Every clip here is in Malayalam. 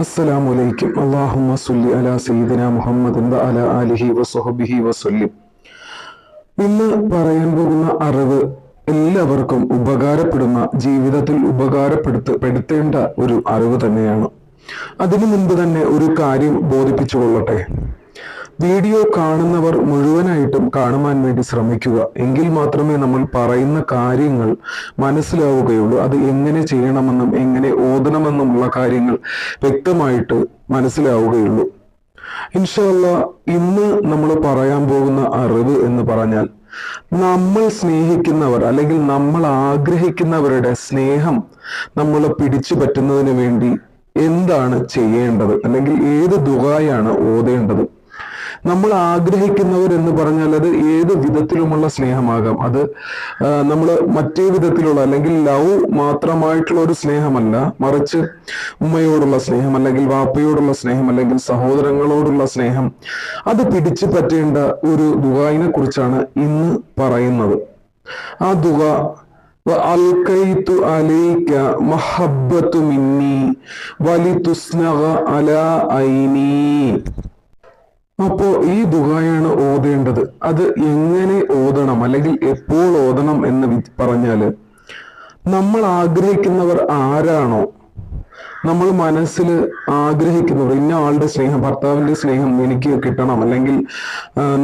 അസ്സലാമു അലൈക്കും അള്ളാഹുമ്മ സുല്ലി അലാ സയ്യിദിന മുഹമ്മദ് അല അലിഹി വസുഹബിഹി വസുല്ലിം. ഇന്ന് പറയാൻ പോകുന്ന അറിവ് എല്ലാവർക്കും ഉപകാരപ്പെടുന്ന ജീവിതത്തിൽ ഉപകാരപ്പെടുത്ത പെടുത്തേണ്ട ഒരു അറിവ് തന്നെയാണ്. അതിനു മുൻപ് തന്നെ ഒരു കാര്യം ബോധിപ്പിച്ചു വീഡിയോ കാണുന്നവർ മുഴുവനായിട്ടും കാണുവാൻ വേണ്ടി ശ്രമിക്കുക. എങ്കിൽ മാത്രമേ നമ്മൾ പറയുന്ന കാര്യങ്ങൾ മനസ്സിലാവുകയുള്ളൂ. അത് എങ്ങനെ ചെയ്യണമെന്നും എങ്ങനെ ഓതണമെന്നുമുള്ള കാര്യങ്ങൾ വ്യക്തമായിട്ട് മനസ്സിലാവുകയുള്ളൂ. ഇൻഷല്ല ഇന്ന് നമ്മൾ പറയാൻ പോകുന്ന അറിവ് എന്ന് പറഞ്ഞാൽ നമ്മൾ സ്നേഹിക്കുന്നവർ അല്ലെങ്കിൽ നമ്മൾ ആഗ്രഹിക്കുന്നവരുടെ സ്നേഹം നമ്മൾ പിടിച്ചു പറ്റുന്നതിന് വേണ്ടി എന്താണ് ചെയ്യേണ്ടത്? അല്ലെങ്കിൽ ഏത് ദുഹായാണ് ഓതേണ്ടത്? നമ്മൾ ആഗ്രഹിക്കുന്നവർ എന്ന് പറഞ്ഞാൽ അത് ഏത് വിധത്തിലുമുള്ള സ്നേഹമാകാം. അത് നമ്മൾ മറ്റേ വിധത്തിലുള്ള അല്ലെങ്കിൽ ലവ് മാത്രമായിട്ടുള്ള ഒരു സ്നേഹമല്ല മറിച്ച് ഉമ്മയോടുള്ള സ്നേഹം അല്ലെങ്കിൽ വാപ്പയോടുള്ള സ്നേഹം അല്ലെങ്കിൽ സഹോദരങ്ങളോടുള്ള സ്നേഹം അത് പിടിച്ചു പറ്റേണ്ട ഒരു ദുഹായിനെ കുറിച്ചാണ് ഇന്ന് പറയുന്നത്. ആ ദുഹ അൽക്കൈത്തു അലൈക മിന്നി വലിതുസ്നഗ അലാ ഐനി. അപ്പോ ഈ ദുഹായാണ് ഓതേണ്ടത്. അത് എങ്ങനെ ഓതണം? അല്ലെങ്കിൽ എപ്പോൾ ഓതണം എന്ന് പറഞ്ഞാൽ നമ്മൾ ആഗ്രഹിക്കുന്നവർ ആരാണോ നമ്മൾ മനസ്സിൽ ആഗ്രഹിക്കുന്നവർ ഇന്ന ആളുടെ സ്നേഹം ഭർത്താവിന്റെ സ്നേഹം എനിക്ക് കിട്ടണം അല്ലെങ്കിൽ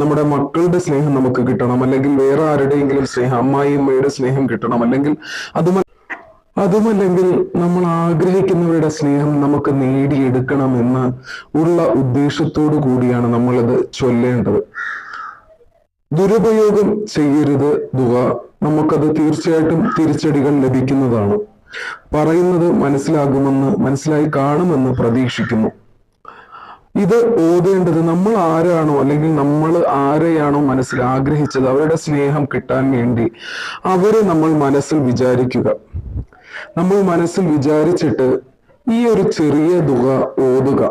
നമ്മുടെ മക്കളുടെ സ്നേഹം നമുക്ക് കിട്ടണം അല്ലെങ്കിൽ വേറെ ആരുടെയെങ്കിലും സ്നേഹം അമ്മായിയമ്മയുടെ സ്നേഹം കിട്ടണം അല്ലെങ്കിൽ അതുമല്ല അതുമല്ലെങ്കിൽ നമ്മൾ ആഗ്രഹിക്കുന്നവരുടെ സ്നേഹം നമുക്ക് നേടിയെടുക്കണം എന്ന് ഉള്ള ഉദ്ദേശത്തോടു കൂടിയാണ് നമ്മളത് ചൊല്ലേണ്ടത്. ദുരുപയോഗം ചെയ്യരുത് ദുവ. നമുക്കത് തീർച്ചയായിട്ടും തിരിച്ചടികൾ ലഭിക്കുന്നതാണ്. പറയുന്നത് മനസ്സിലാകുമെന്ന് മനസ്സിലായി കാണുമെന്ന് പ്രതീക്ഷിക്കുന്നു. ഇത് ഓതേണ്ടത് നമ്മൾ ആരാണോ അല്ലെങ്കിൽ നമ്മൾ ആരെയാണോ മനസ്സിൽ ആഗ്രഹിച്ചത് അവരുടെ സ്നേഹം കിട്ടാൻ വേണ്ടി അവരെ നമ്മൾ മനസ്സിൽ വിചാരിക്കുക. നമ്മൾ മനസ്സിൽ വിചാരിച്ചിട്ട് ഈ ഒരു ചെറിയ തുക ഓതുക.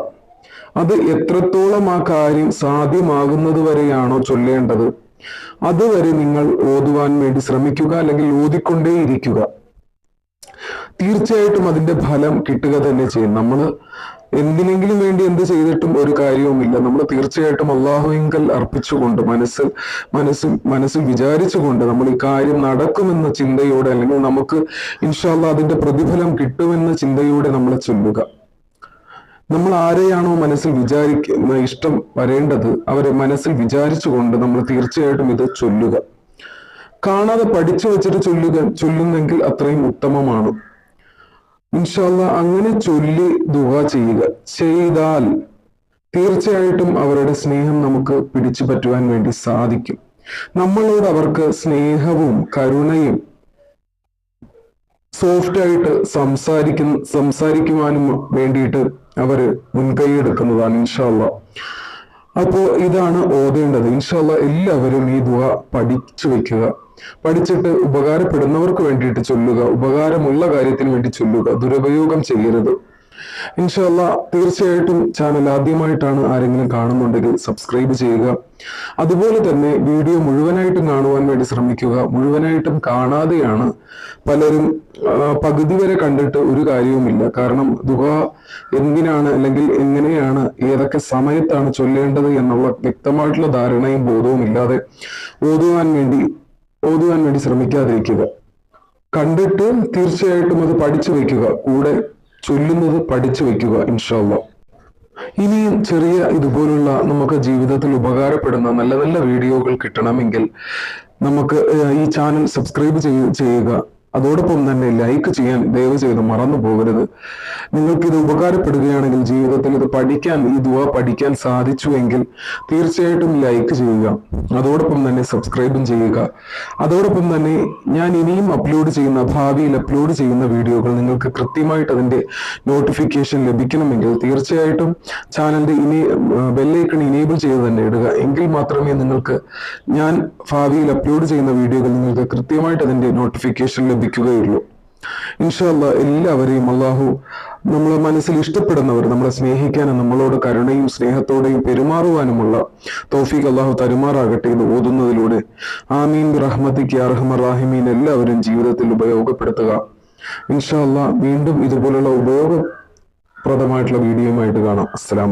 അത് എത്രത്തോളം ആ കാര്യം സാധ്യമാകുന്നത് വരെയാണോ ചൊല്ലേണ്ടത്? അതുവരെ നിങ്ങൾ ഓതുവാൻ വേണ്ടി ശ്രമിക്കുക അല്ലെങ്കിൽ ഓതിക്കൊണ്ടേയിരിക്കുക. തീർച്ചയായിട്ടും അതിന്റെ ഫലം കിട്ടുക തന്നെ ചെയ്യും. നമ്മൾ എന്തിനെങ്കിലും വേണ്ടി എന്ത് ചെയ്തിട്ടും ഒരു കാര്യവുമില്ല. നമ്മൾ തീർച്ചയായിട്ടും അള്ളാഹുവിങ്കൽ അർപ്പിച്ചുകൊണ്ട് മനസ്സ് മനസ്സ് മനസ്സിൽ വിചാരിച്ചുകൊണ്ട് നമ്മൾ ഈ കാര്യം നടക്കുമെന്ന ചിന്തയോടെ അല്ലെങ്കിൽ നമുക്ക് ഇൻഷാല്ല അതിന്റെ പ്രതിഫലം കിട്ടുമെന്ന ചിന്തയോടെ നമ്മൾ ചൊല്ലുക. നമ്മൾ ആരെയാണോ മനസ്സിൽ വിചാരിക്കുന്ന ഇഷ്ടം വരേണ്ടത് അവരെ മനസ്സിൽ വിചാരിച്ചുകൊണ്ട് നമ്മൾ തീർച്ചയായിട്ടും ഇത് ചൊല്ലുക. കാണാതെ പഠിച്ചു വെച്ചിട്ട് ചൊല്ലുക ചൊല്ലുന്നെങ്കിൽ അത്രയും ഉത്തമമാണ്. ഇൻഷാല്ല അങ്ങനെ ചൊല്ലി ദുഹ ചെയ്യുക. ചെയ്താൽ തീർച്ചയായിട്ടും അവരുടെ സ്നേഹം നമുക്ക് പിടിച്ചു പറ്റുവാൻ വേണ്ടി സാധിക്കും. നമ്മളോട് അവർക്ക് സ്നേഹവും കരുണയും സോഫ്റ്റ് ആയിട്ട് സംസാരിക്കുന്ന സംസാരിക്കുവാനും വേണ്ടിയിട്ട് അവർ മുൻകൈ എടുക്കുന്നതാണ് ഇൻഷാല്ല അപ്പോ ഇതാണ് ഓതേണ്ടത്. ഇൻഷാല്ല എല്ലാവരും ഈ ദുവ പഠിച്ചു വെക്കുക. പഠിച്ചിട്ട് ഉപകാരപ്പെടുന്നവർക്ക് വേണ്ടിയിട്ട് ചൊല്ലുക ഉപകാരമുള്ള കാര്യത്തിന് വേണ്ടി ചൊല്ലുക ദുരുപയോഗം ചെയ്യരുത്. ഇൻഷല്ല തീർച്ചയായിട്ടും ചാനൽ ആദ്യമായിട്ടാണ് ആരെങ്കിലും കാണുന്നുണ്ടെങ്കിൽ സബ്സ്ക്രൈബ് ചെയ്യുക. അതുപോലെ തന്നെ വീഡിയോ മുഴുവനായിട്ടും കാണുവാൻ വേണ്ടി ശ്രമിക്കുക. മുഴുവനായിട്ടും കാണാതെയാണ് പലരും പകുതി വരെ കണ്ടിട്ട് ഒരു കാര്യവുമില്ല. കാരണം ദുഹ എന്തിനാണ് അല്ലെങ്കിൽ എങ്ങനെയാണ് ഏതൊക്കെ സമയത്താണ് ചൊല്ലേണ്ടത് എന്നുള്ള വ്യക്തമായിട്ടുള്ള ധാരണയും ബോധവും ഇല്ലാതെ ഓതുവാൻ വേണ്ടി ഓതുവാൻ വേണ്ടി ശ്രമിക്കാതിരിക്കുക. കണ്ടിട്ട് തീർച്ചയായിട്ടും അത് പഠിച്ചു വെക്കുക. കൂടെ ചൊല്ലുന്നത് പഠിച്ചു വെക്കുക ഇൻഷാല്ല ഇനിയും ചെറിയ ഇതുപോലുള്ള നമുക്ക് ജീവിതത്തിൽ ഉപകാരപ്പെടുന്ന നല്ല നല്ല വീഡിയോകൾ കിട്ടണമെങ്കിൽ നമുക്ക് ഈ ചാനൽ സബ്സ്ക്രൈബ് ചെയ്യുക. അതോടൊപ്പം തന്നെ ലൈക്ക് ചെയ്യാൻ ദയവ് ചെയ്ത് മറന്നു പോകരുത്. നിങ്ങൾക്ക് ഇത് ഉപകാരപ്പെടുകയാണെങ്കിൽ ജീവിതത്തിൽ ഇത് പഠിക്കാൻ ഈ ദുവ പഠിക്കാൻ സാധിച്ചുവെങ്കിൽ തീർച്ചയായിട്ടും ലൈക്ക് ചെയ്യുക. അതോടൊപ്പം തന്നെ സബ്സ്ക്രൈബും ചെയ്യുക. അതോടൊപ്പം തന്നെ ഞാൻ ഇനിയും അപ്ലോഡ് ചെയ്യുന്ന ഭാവിയിൽ അപ്ലോഡ് ചെയ്യുന്ന വീഡിയോകൾ നിങ്ങൾക്ക് കൃത്യമായിട്ട് അതിന്റെ നോട്ടിഫിക്കേഷൻ ലഭിക്കണമെങ്കിൽ തീർച്ചയായിട്ടും ചാനലിന്റെ ഇനി ബെല്ലൈക്കൺ ഇനേബിൾ ചെയ്ത് തന്നെ ഇടുക. എങ്കിൽ മാത്രമേ നിങ്ങൾക്ക് ഞാൻ ഭാവിയിൽ അപ്ലോഡ് ചെയ്യുന്ന വീഡിയോകൾ നിങ്ങൾക്ക് കൃത്യമായിട്ട് അതിന്റെ നോട്ടിഫിക്കേഷൻ ലഭിക്കുകയുള്ളൂ ഇൻഷല്ല എല്ലാവരെയും അള്ളാഹു നമ്മളെ മനസ്സിൽ ഇഷ്ടപ്പെടുന്നവർ നമ്മളെ സ്നേഹിക്കാനും നമ്മളോട് കരുണയും സ്നേഹത്തോടെയും പെരുമാറുവാനുമുള്ള തൗഫീഖ് അള്ളാഹു തരുമാറാകട്ടെ എന്ന് ഓതുന്നതിലൂടെ. ആമീൻ റഹ്മത്തിക്ക് അർഹമറാഹിമീൻ എല്ലാവരും ജീവിതത്തിൽ ഉപയോഗപ്പെടുത്തുക. ഇൻഷാല്ല വീണ്ടും ഇതുപോലുള്ള ഉപയോഗപ്രദമായിട്ടുള്ള വീഡിയോ ആയിട്ട് കാണാം. അസ്സലാം